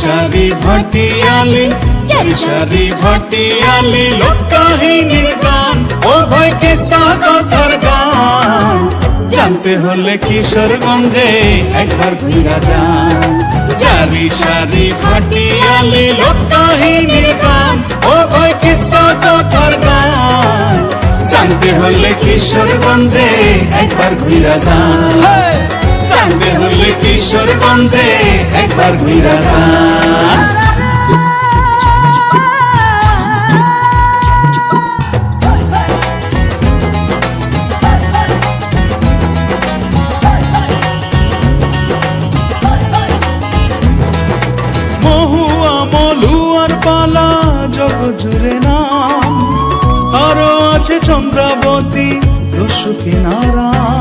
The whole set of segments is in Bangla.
সারি ভাটিয়ালি সারি ভাটিয়ালি লোককাহিনীর গান, ও ভয় কিসা কথার গান। জানতে হলে কিশোরগঞ্জে একবার ঘুরা যান। চারি সারি ভাটিয়ালি লোককাহিনীর গান, ও ভয় কিসা কথার গান। জানতে হলে কিশোরগঞ্জে একবার ঘুরা যান। জানতে হলে কিশোরগঞ্জে একবার ঘুরা যান পালা নাম। আরও আছে চন্দ্রাবতী রসুকি নারাম।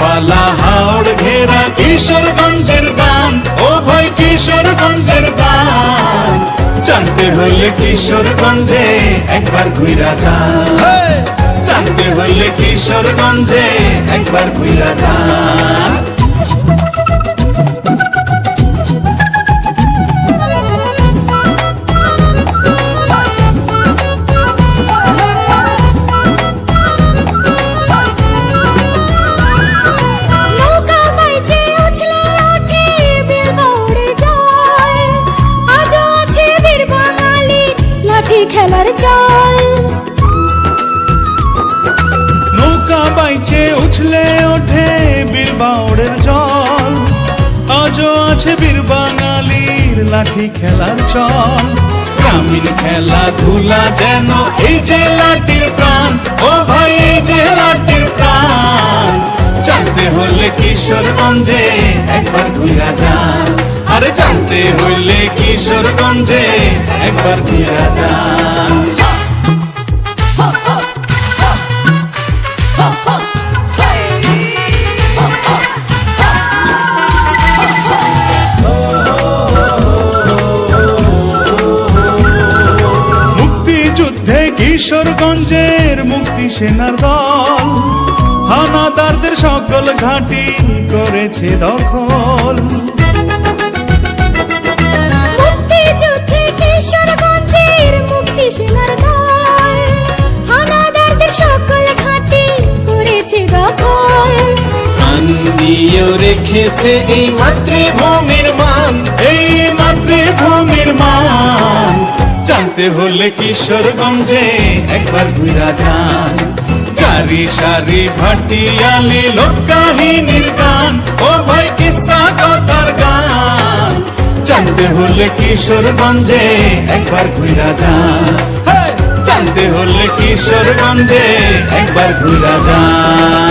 পালা হাওড় ঘেরা কিশোরগঞ্জের গান। ও ভাই কিশোরগঞ্জের গান। জানতে হইলে কিশোরগঞ্জে একবার ঘুরা যা জানতে হইলে কিশোরগঞ্জে একবার ঘুরা যান। খেলার চল। নৌকা বাইচে উছলে ওঠে বীরবাউড়ের জল। আজও আছে বীর লাঠি খেলার চল। গ্রামীণ খেলাধুলা যেন এই যে লাঠির প্রাণ, ও ভাই, এই যে লাঠির প্রাণ। জানতে হলে কিশোরগঞ্জে একবার ঘুরা যান। আরে জানতে হইলে কিশোরগঞ্জে একবার ঘুরা যান। কিশোরগঞ্জের মুক্তি সেনার দল। হানাদারদের সকল ঘাঁটি করেছে দখল। মুক্তিযুদ্ধে কিশোরগঞ্জের মুক্তি সেনার দল। হানাদারদের সকল ঘাঁটি করেছে দখল। আন্দিও রেখেছে এই মাতৃভূমির মান। এই মাতৃভূমির মান। জানতে হলে কিশোরগঞ্জে একবার ঘুরা যান। চারি সারি ভাটিয়ালি লোককাহিনীর গান। ও ভাই, কিসা কথার গান। জানতে হলে কিশোরগঞ্জে একবার ঘুরা যান। জানতে হলে কিশোরগঞ্জে একবার ঘুরা যান।